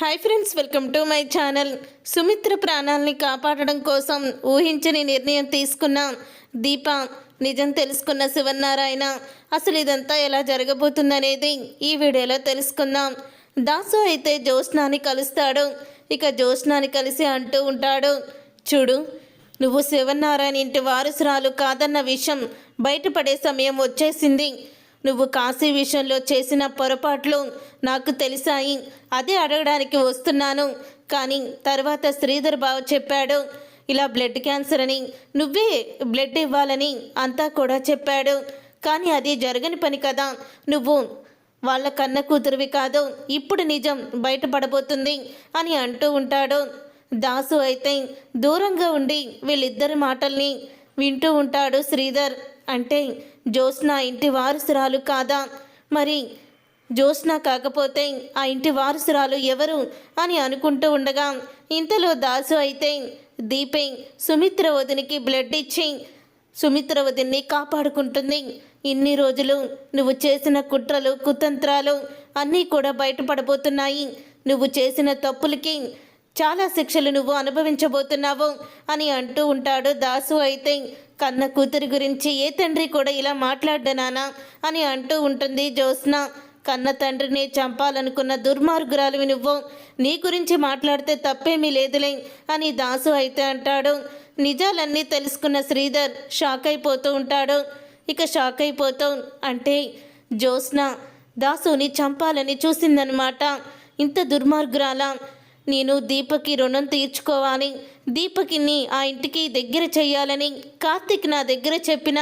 Hi friends welcome to my channel. Sumitra ప్రాణాల్ని కాపాడడం కోసం ఊహించని నిర్ణయం తీసుకున్న. దీప నిజం తెలుసుకున్న శివనారాయణ అసలు ఇదంతా ఎలా జరగబోతుందనేది ఈ వీడియోలో తెలుసుకుందాం. దాసు అయితే జ్యోత్స్నాని కలుస్తాడు. ఇక జ్యోత్స్నాని కలిసి అంటూ ఉంటాడు చూడు నువ్వు శివనారాయణ ఇంటి వారసురాలు కాదన్న విషయం బయటపడే సమయం వచ్చేసింది. నువ్వు కాశీ విషయంలో చేసిన పొరపాట్లు నాకు తెలిసాయి. అదే అడగడానికి వస్తున్నాను. కానీ తర్వాత శ్రీధర్ బాబు చెప్పాడు ఇలా బ్లడ్ క్యాన్సర్ అని నువ్వే బ్లడ్ ఇవ్వాలని అంతా కూడా చెప్పాడు. కానీ అది జరగని పని కదా. నువ్వు వాళ్ళ కన్న కూతురువి కాదు. ఇప్పుడు నిజం బయటపడబోతుంది అని అంటూ ఉంటాడు. దాసు అయితే దూరంగా ఉండి వీళ్ళిద్దరి మాటల్ని వింటూ ఉంటాడు శ్రీధర్. అంటే జ్యోత్స్న ఇంటి వారసురాలు కాదా? మరి జ్యోత్స్న కాకపోతే ఆ ఇంటి వారసురాలు ఎవరు అని అనుకుంటూ ఉండగా ఇంతలో దాసు అయితే దీపే సుమిత్ర వదినికి బ్లడ్ ఇచ్చి సుమిత్ర వదిన్ని కాపాడుకుంటుంది. ఇన్ని రోజులు నువ్వు చేసిన కుట్రలు కుతంత్రాలు అన్నీ కూడా బయటపడబోతున్నాయి. నువ్వు చేసిన తప్పులకి చాలా శిక్షలు నువ్వు అనుభవించబోతున్నావు అని అంటూ ఉంటాడు దాసు అయితే కన్న కూతురి గురించి ఏ తండ్రి కూడా ఇలా మాట్లాడ్డనానా అని అంటూ ఉంటుంది జ్యోత్స్న. కన్న తండ్రిని చంపాలనుకున్న దుర్మార్గురాలు నువ్వు. నీ గురించి మాట్లాడితే తప్పేమీ లేదులే అని దాసు అయితే అంటాడు. నిజాలన్నీ తెలుసుకున్న శ్రీధర్ షాక్ అయిపోతూ ఉంటాడు. ఇక షాక్ అయిపోతూ అంటే జ్యోత్స్న దాసుని చంపాలని చూసిందనమాట ఇంత దుర్మార్గురాలా? నేను దీపకి రుణం తీర్చుకోవాలి. దీపకిని ఆ ఇంటికి దగ్గర చేయాలని కార్తిక్ నా దగ్గర చెప్పిన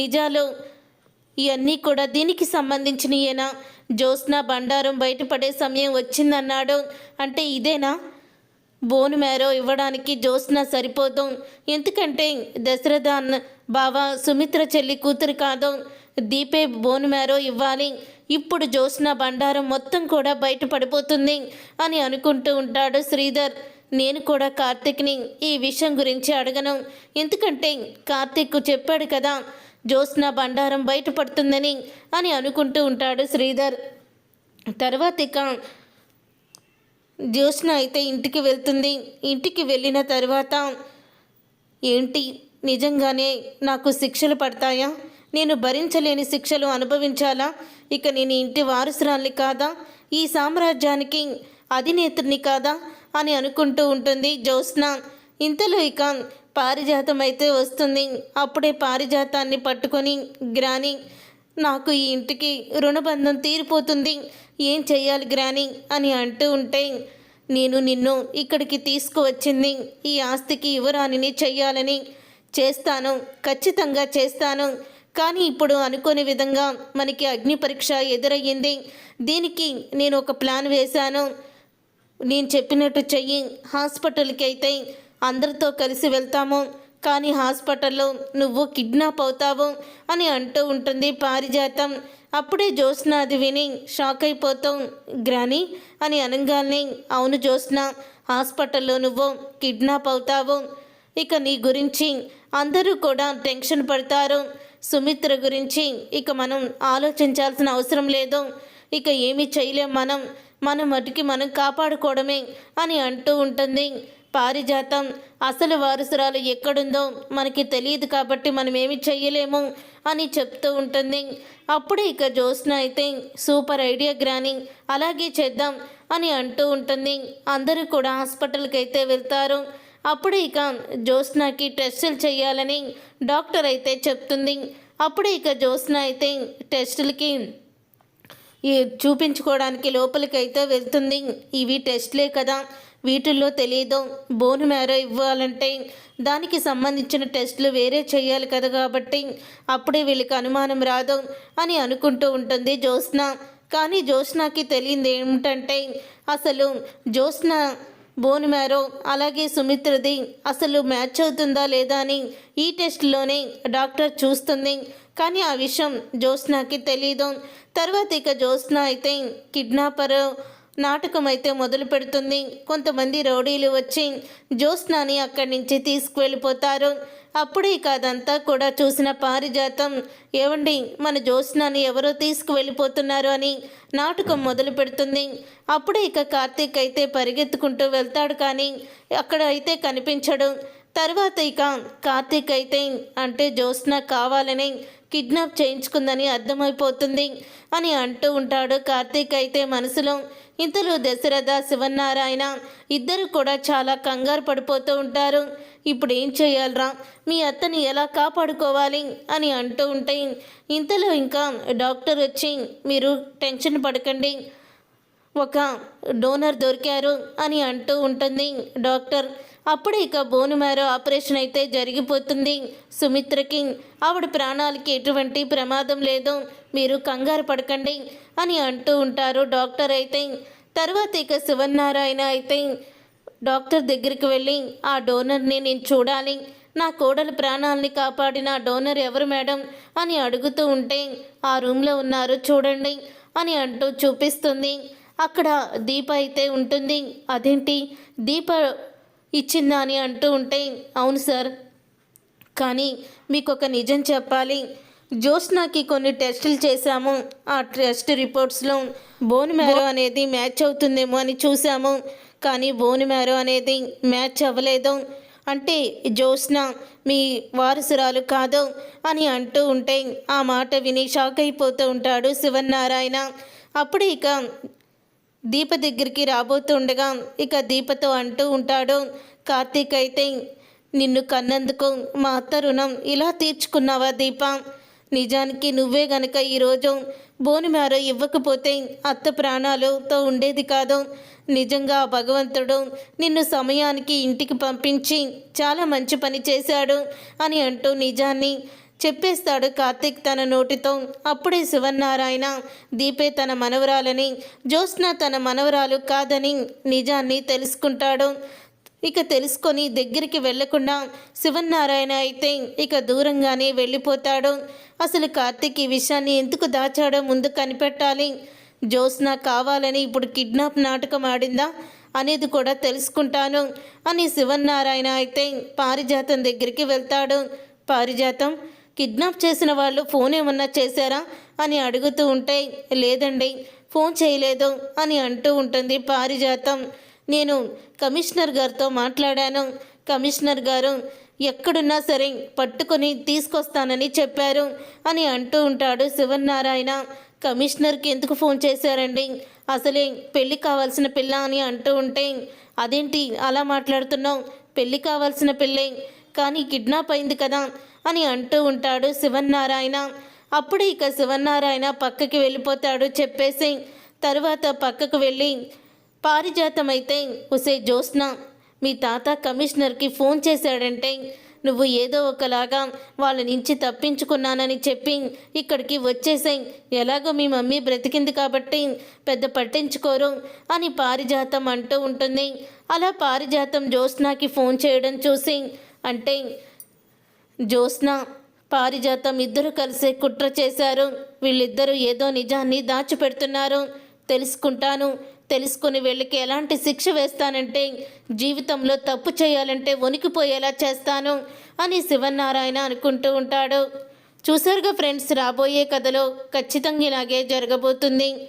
నిజాలు ఇవన్నీ కూడా దీనికి సంబంధించినయేనా? జ్యోత్స్న బండారం బయటపడే సమయం వచ్చిందన్నాడు. అంటే ఇదేనా? బోను మేరో ఇవ్వడానికి జ్యోత్స్న సరిపోదు. ఎందుకంటే దశరథ అన్న బావ సుమిత్ర చెల్లి కూతురు కాదు. దీపే బోను మేరో ఇవ్వాలి. ఇప్పుడు జ్యోత్స్న బండారం మొత్తం కూడా బయటపడిపోతుంది అని అనుకుంటూ ఉంటాడు శ్రీధర్. నేను కూడా కార్తిక్ని ఈ విషయం గురించి అడగను. ఎందుకంటే కార్తిక్ చెప్పాడు కదా జ్యోత్స్న బండారం బయటపడుతుందని అని అనుకుంటూ ఉంటాడు శ్రీధర్. తర్వాత ఇక జ్యోత్స్న అయితే ఇంటికి వెళ్తుంది. ఇంటికి వెళ్ళిన తర్వాత ఏంటి? నిజంగానే నాకు శిక్షలు పడతాయా? నేను భరించలేని శిక్షలు అనుభవించాలా? ఇక నేను ఇంటి వారసురాల్ని కాదా? ఈ సామ్రాజ్యానికి అధినేత్రిని కాదా? అని అనుకుంటూ ఉంటుంది జ్యోత్స్న. ఇంతలో ఇక పారిజాతం అయితే వస్తుంది. అప్పుడే పారిజాతాన్ని పట్టుకొని గ్రాని నాకు ఈ ఇంటికి రుణబంధం తీరిపోతుంది. ఏం చెయ్యాలి గ్రాని? అని అంటూ ఉంటే నేను నిన్ను ఇక్కడికి తీసుకువచ్చింది. ఈ ఆస్తికి యువరాణిని చెయ్యాలని చేస్తాను. ఖచ్చితంగా చేస్తాను. కానీ ఇప్పుడు అనుకోని విధంగా మనకి అగ్ని పరీక్ష ఎదురయ్యింది. దీనికి నేను ఒక ప్లాన్ వేశాను. నేను చెప్పినట్టు చెయ్యి. హాస్పిటల్కి అయితే అందరితో కలిసి వెళ్తాము. కానీ హాస్పిటల్లో నువ్వు కిడ్నాప్ అవుతావు అని అంటూ ఉంటుంది పారిజాతం. అప్పుడే జ్యోత్స్న అది విని షాక్ అయిపోతాం గ్రాని అని అనగానే అవును జ్యోత్స్న హాస్పిటల్లో నువ్వు కిడ్నాప్ అవుతావు. ఇక నీ గురించి అందరూ కూడా టెన్షన్ పడతారు. సుమిత్ర గురించి ఇక మనం ఆలోచించాల్సిన అవసరం లేదు. ఇక ఏమీ చేయలేం మనం. మన మటుకి మనం కాపాడుకోవడమే అని అంటూ ఉంటుంది. పారిజాతం అసలు వారసురాలు ఎక్కడుందో మనకి తెలియదు కాబట్టి మనం ఏమి చెయ్యలేము అని చెప్తూ ఉంటుంది. అప్పుడు ఇక జ్యోత్స్న అయితే సూపర్ ఐడియా గ్రాని అలాగే చేద్దాం అని అంటూ ఉంటుంది. అందరూ కూడా హాస్పిటల్కి అయితే వెళ్తారు. అప్పుడు ఇక జ్యోత్స్నకి టెస్టులు చేయాలని డాక్టర్ అయితే చెప్తుంది. అప్పుడు ఇక జ్యోత్స్న అయితే టెస్టులకి ఈ చూపించుకోవడానికి లోపలికైతే వెళ్తుంది. ఇవి టెస్ట్లే కదా. వీటిల్లో తెలియదు బోన్ మ్యారో ఇవ్వాలంటే దానికి సంబంధించిన టెస్టులు వేరే చేయాలి కదా కాబట్టి అప్పుడే వీళ్ళకి అనుమానం రాదు అని అనుకుంటూ ఉంటుంది జ్యోత్స్న. కానీ జ్యోత్స్నకి తెలియంది ఏమిటంటే అసలు జ్యోత్స్న బోన్ మ్యారో అలాగే సుమిత్రది అసలు మ్యాచ్ అవుతుందా లేదా అని ఈ టెస్ట్లోనే డాక్టర్ చూస్తుంది. కానీ ఆ విషయం జ్యోత్స్నాకి తెలీదు. తర్వాత ఇక జ్యోత్స్న అయితే కిడ్నాపర్. నాటకం అయితే మొదలు పెడుతుంది. కొంతమంది రౌడీలు వచ్చి జ్యోత్స్నాని అక్కడి నుంచి తీసుకువెళ్ళిపోతారు. అప్పుడే ఇక అదంతా కూడా చూసిన పారిజాతం ఏవండి మన జ్యోత్స్నాని ఎవరో తీసుకువెళ్ళిపోతున్నారు అని నాటకం మొదలు పెడుతుంది. అప్పుడే ఇక కార్తీక్ అయితే పరిగెత్తుకుంటూ వెళ్తాడు కానీ అక్కడ అయితే కనిపించడు. తర్వాత ఇక కార్తీక్ అయితే అంటే జ్యోత్స్న కావాలని కిడ్నాప్ చేయించుకుందని అర్థమైపోతుంది అని అంటూ ఉంటాడు కార్తీక్. అయితే మనసులో ఇంతలో దశరథ శివనారాయణ ఇద్దరు కూడా చాలా కంగారు పడిపోతూ ఉంటారు. ఇప్పుడు ఏం చేయాలరా? మీ అత్తని ఎలా కాపాడుకోవాలి? అని అంటూ ఉంటే ఇంతలో ఇంకా డాక్టర్ వచ్చి మీరు టెన్షన్ పడకండి. ఒక డోనర్ దొరికారు అని అంటూ ఉంటుంది డాక్టర్. అప్పుడు ఇక బోను ఆపరేషన్ అయితే జరిగిపోతుంది. సుమిత్రకి ఆవిడ ప్రాణాలకి ఎటువంటి ప్రమాదం లేదు. మీరు కంగారు పడకండి అని అంటూ ఉంటారు డాక్టర్ అయితే. తర్వాత ఇక శివన్నారాయణ అయితే డాక్టర్ దగ్గరికి వెళ్ళి ఆ డోనర్ని నేను చూడాలి. నా కోడల ప్రాణాలని కాపాడిన డోనర్ ఎవరు మేడం? అని అడుగుతూ ఉంటే ఆ రూమ్లో ఉన్నారు చూడండి అని అంటూ చూపిస్తుంది. అక్కడ దీప అయితే ఉంటుంది. అదేంటి? దీప ఇచ్చిందా అని అంటూ ఉంటే అవును సార్. కానీ మీకు ఒక నిజం చెప్పాలి. జ్యోత్స్నాకి కొన్ని టెస్టులు చేశాము. ఆ టెస్ట్ రిపోర్ట్స్లో బోన్ మ్యారో అనేది మ్యాచ్ అవుతుందేమో అని చూసాము కానీ బోన్ మ్యారో అనేది మ్యాచ్ అవ్వలేదు. అంటే జ్యోత్స్న మీ వారసురాలు కాదు అని అంటూ ఉంటే ఆ మాట విని షాక్ అయిపోతూ ఉంటాడు శివనారాయణ అప్పుడు ఇక దీప దగ్గరికి రాబోతుండగా ఇక దీపతో అంటూ ఉంటాడు కార్తీక్ అయితే నిన్ను కన్నందుకు మా అత్త రుణం ఇలా తీర్చుకున్నావా దీప? నిజానికి నువ్వే గనక ఈరోజు బోనిమార ఇవ్వకపోతే అత్త ప్రాణాలతో ఉండేది కాదు. నిజంగా భగవంతుడు నిన్ను సమయానికి ఇంటికి పంపించి చాలా మంచి పని చేశాడు అని అంటూ నిజాన్ని చెప్పేస్తాడు కార్తీక్ తన నోటితో అప్పుడే శివనారాయణ దీపే తన మనవరాలని జ్యోత్స్న తన మనవరాలు కాదని నిజాన్ని తెలుసుకుంటాడు. ఇక తెలుసుకొని దగ్గరికి వెళ్ళకుండా శివనారాయణ అయితే ఇక దూరంగానే వెళ్ళిపోతాడు. అసలు కార్తీక్ ఈ విషయాన్ని ఎందుకు దాచాడో ముందు కనిపెట్టాలి. జ్యోత్స్న కావాలని ఇప్పుడు కిడ్నాప్ నాటకం ఆడిందా? అనేది కూడా తెలుసుకుంటాను అని శివనారాయణ అయితే పారిజాతం దగ్గరికి వెళ్తాడు. పారిజాతం? కిడ్నాప్ చేసిన వాళ్ళు ఫోన్ ఏమన్నా చేశారా? అని అడుగుతూ ఉంటే లేదండి ఫోన్ చేయలేదు అని అంటూ ఉంటుంది పారిజాతం. నేను కమిషనర్ గారితో మాట్లాడాను. కమిషనర్ గారు ఎక్కడున్నా సరే పట్టుకొని తీసుకొస్తానని చెప్పారు అని అంటూ ఉంటాడు శివనారాయణ కమిషనర్కి ఎందుకు ఫోన్ చేశారండి? అసలే పెళ్ళి కావాల్సిన పిల్ల అని అంటూ ఉంటే అదేంటి అలా మాట్లాడుతున్నావు? పెళ్ళి కావాల్సిన పిల్లే కానీ కిడ్నాప్ అయింది కదా అని అంటూ ఉంటాడు శివన్నారాయణ. అప్పుడు ఇక శివన్నారాయణ పక్కకి వెళ్ళిపోతాడు చెప్పేసి. తరువాత పక్కకు వెళ్ళి పారిజాతం అయితే ఉసే జ్యోత్స్న మీ తాత కమిషనర్కి ఫోన్ చేశాడంటే నువ్వు ఏదో ఒకలాగా వాళ్ళ నుంచి తప్పించుకున్నానని చెప్పి ఇక్కడికి వచ్చేసాయి. ఎలాగో మీ మమ్మీ బ్రతికింది కాబట్టి పెద్ద పట్టించుకోరు అని పారిజాతం అంటూ ఉంటుంది. అలా పారిజాతం జ్యోత్స్నాకి ఫోన్ చేయడం చూసి అంటే జ్యోత్స్న పారిజాతం ఇద్దరు కలిసే కుట్ర చేశారు. వీళ్ళిద్దరూ ఏదో నిజాన్ని దాచిపెడుతున్నారు. తెలుసుకుంటాను. తెలుసుకుని వీళ్ళకి ఎలాంటి శిక్ష వేస్తానంటే జీవితంలో తప్పు చేయాలంటే వణికిపోయేలా చేస్తాను అని శివనారాయణ అనుకుంటూ ఉంటాడు. చూసారుగా ఫ్రెండ్స్ రాబోయే కథలో ఖచ్చితంగా ఇలాగే జరగబోతుంది.